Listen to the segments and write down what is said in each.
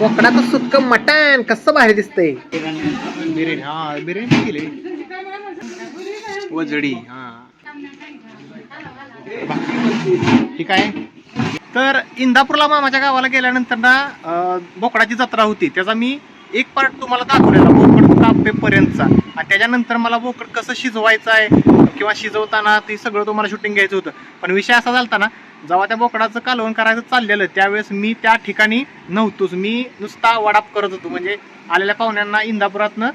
बोकडाचं सुक्क मटण कसं बाहेर दिसतंय. बिर्याणी हा बिर्याणी केली. वजडी हा. ठीक आहे तर इंदापूरला मामाच्या गावाला गेल्यानंतर ना बोकडाची जत्रा होती. त्याचा मी एक पार्ट तुम्हाला दाखवलेला बोकड कापेपर्यंतचा आणि त्याच्यानंतर मला बोकड कसं शिजवायचं आहे किंवा शिजवताना ते सगळं तुम्हाला शूटिंग घ्यायचं होतं. पण विषय असा झाला ना जेव्हा त्या बोकडाचं कालवण करायचं चाललेलं त्यावेळेस मी त्या ठिकाणी नव्हतोच. मी नुसता वडाप करत होतो. म्हणजे आलेल्या पाहुण्यांना इंदापुरातनं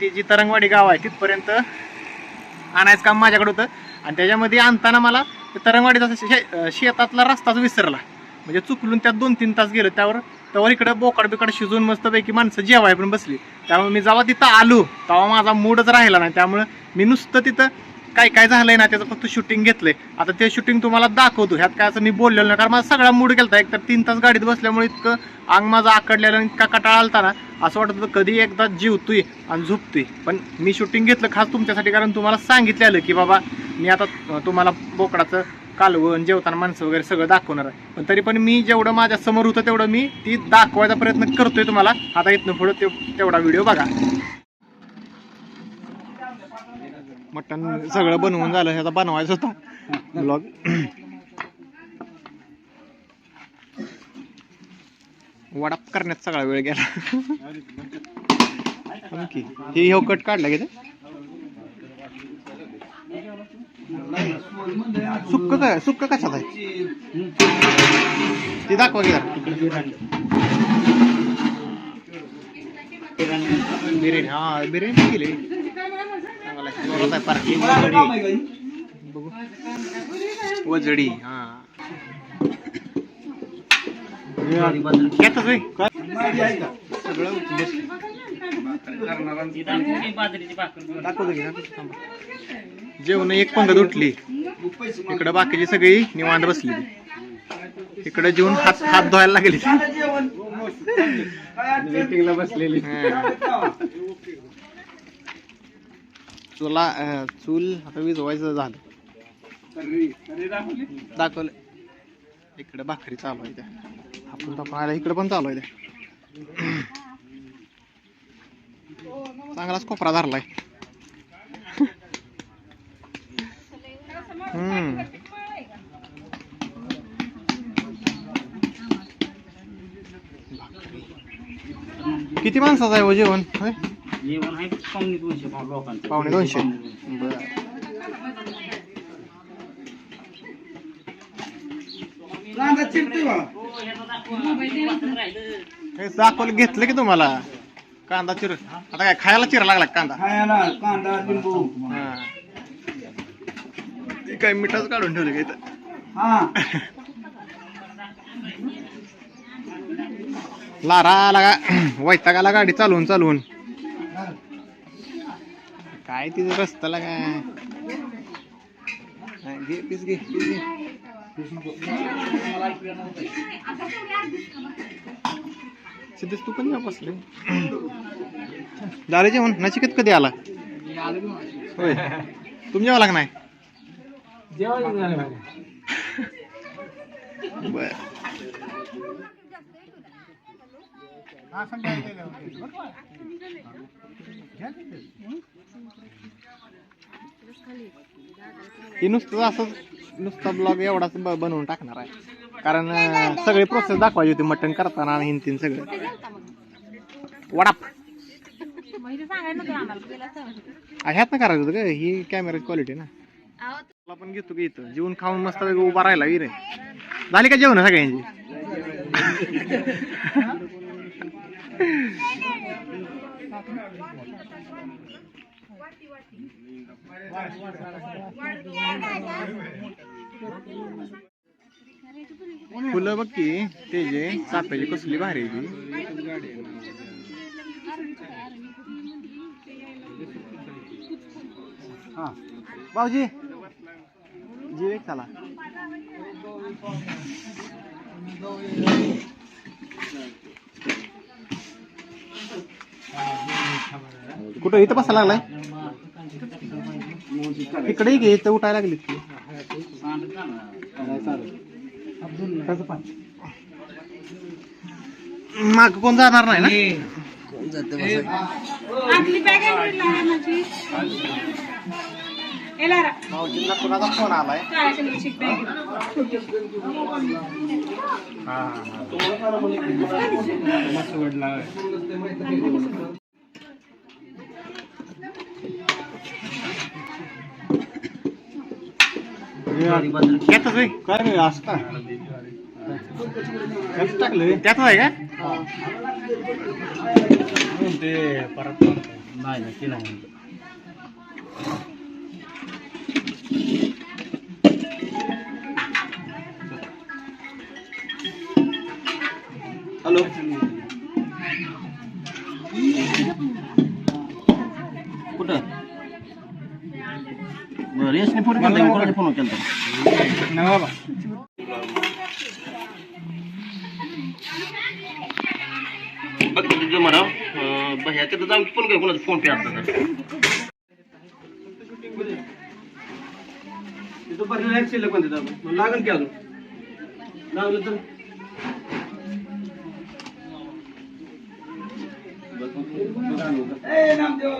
ती जी तरंगवाडी गाव आहे तिथपर्यंत आणायचं काम माझ्याकडे होतं. आणि त्याच्यामध्ये आणताना मला तरंगवाडीचा शे- शेतातला रस्ताच विसरला. म्हणजे चुकलून त्यात दोन तीन तास गेलो. त्यावर त्यावर इकडं बोकड बिकड शिजून मस्तपैकी माणसं जेवाय पण बसली. त्यामुळे मी जेव्हा तिथं आलो तेव्हा माझा मूडच राहिला नाही. त्यामुळे मी नुसतं तिथं काय काय झालंय ना त्याचं फक्त शूटिंग घेतलंय. आता ते शूटिंग तुम्हाला दाखवतो. ह्यात काय असं मी बोललेलो नाही कारण माझा सगळा मूड गेलता. एक तर तीन तास गाडीत बसल्यामुळे इतकं अंग माझं आकडलेलं आणि इतका कटाळा आलता ना असं वाटत होतं कधी एकदा जीवतोय आणि झोपतोय. पण मी शूटिंग घेतलं खास तुमच्यासाठी कारण तुम्हाला सांगितलेलं की बाबा मी आता तुम्हाला बोकडाचं कालवण जेवताना माणसं वगैरे सगळं दाखवणार आहे. पण तरी पण मी जेवढं माझ्यासमोर होतं तेवढं मी ती दाखवायचा प्रयत्न करतोय तुम्हाला. आता इथनं पुढं तेवढा व्हिडिओ बघा. मटण सगळं बनवून झालं ह्याचा बनवायचं होता. ब्लॉग वडाप करण्यात सगळा वेळ गेला. आणखी हे ह्यो कट काढला की ते? सुक्क काय सुक्क कशात आहे? ते दाखवा गेला बिर्याणी. हा बिर्याणी केली चांगला आहे. जोरात आहे पार्टी वजडी. हा. जेवण एक पंगत उठली. इकडं बाकीची सगळी निवांत बसली. इकडे जेवून हात हात धुवायला लागली. मीटिंगला बसलेली चुला अं, चूल आता विजवायचं झालं. दाखवलं? इकडे भाकरी चालू आहे त्या. आपण तर पाहायला इकडे पण चालू आहे त्या. चांगलाच कोपरा धरलाय. हम्म. किती माणसाचं आहे हो जेवण? होय? जेवण आहे पावणे दोनशे पाव लोकांचं. पावणे दोनशे? बर हे दाखवलं घेतलं की तुम्हाला? कांदा चिर आता काय खायला चिरा लागला का कांदा? खायला कांदा लिंबू. हा. ते काय मिठाच काढून ठेवलं का इथं? हा. लारा लागा वैतागाला गाडी चालवून चालवून. काय तिथं रस्त्याला काय? घे पीस घे पीस घे. सिद्धेश तू पण बसले. झालं जेवण नचिकेत कधी आला? होय. तुम्ही जेवाला का नाही बर. हे नुसतं असं नुसता ब्लॉग एवढाच बनवून टाकणार आहे. कारण सगळे प्रोसेस दाखवायची होती मटण करताना आणि हिंतीन सगळं. वडाप. ह्यात ना करायचं होतं का ही कॅमेराची क्वालिटी ना. तुला पण घेतो की इथं. जेवण खाऊन मस्त उभा राहिला की रे झाली का जेवण सगळ्यांची? फुलं बघ की ते जे चाफ्याची कसली भारी ती. हा. भाऊजी जी एक चला कुठं? इथं बसा लागलाय? इकडे घे इथं उठायला लागली. माग कोण जाणार नाही ना? भाऊजींना कुणाचा फोन आलाय? काळ्या कलरची बॅग मस्त वडला त्यातच आहे काय रे असं का टाकलं त्यातच आहे का? ते परत नाही नाही ते नाही हॅलो कुठं? बरं यशने फोन केला कोणाचा फोन केला बघ तुझं म्हणा ह्याच्यात जाऊन फोन काय कोणाचा फोन पे असता तर. तिथं भरलेलं शिल्लक पण तिथं लागेल की अजून? लागलं तर? नामदेव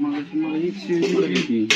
मग मला एक शिडी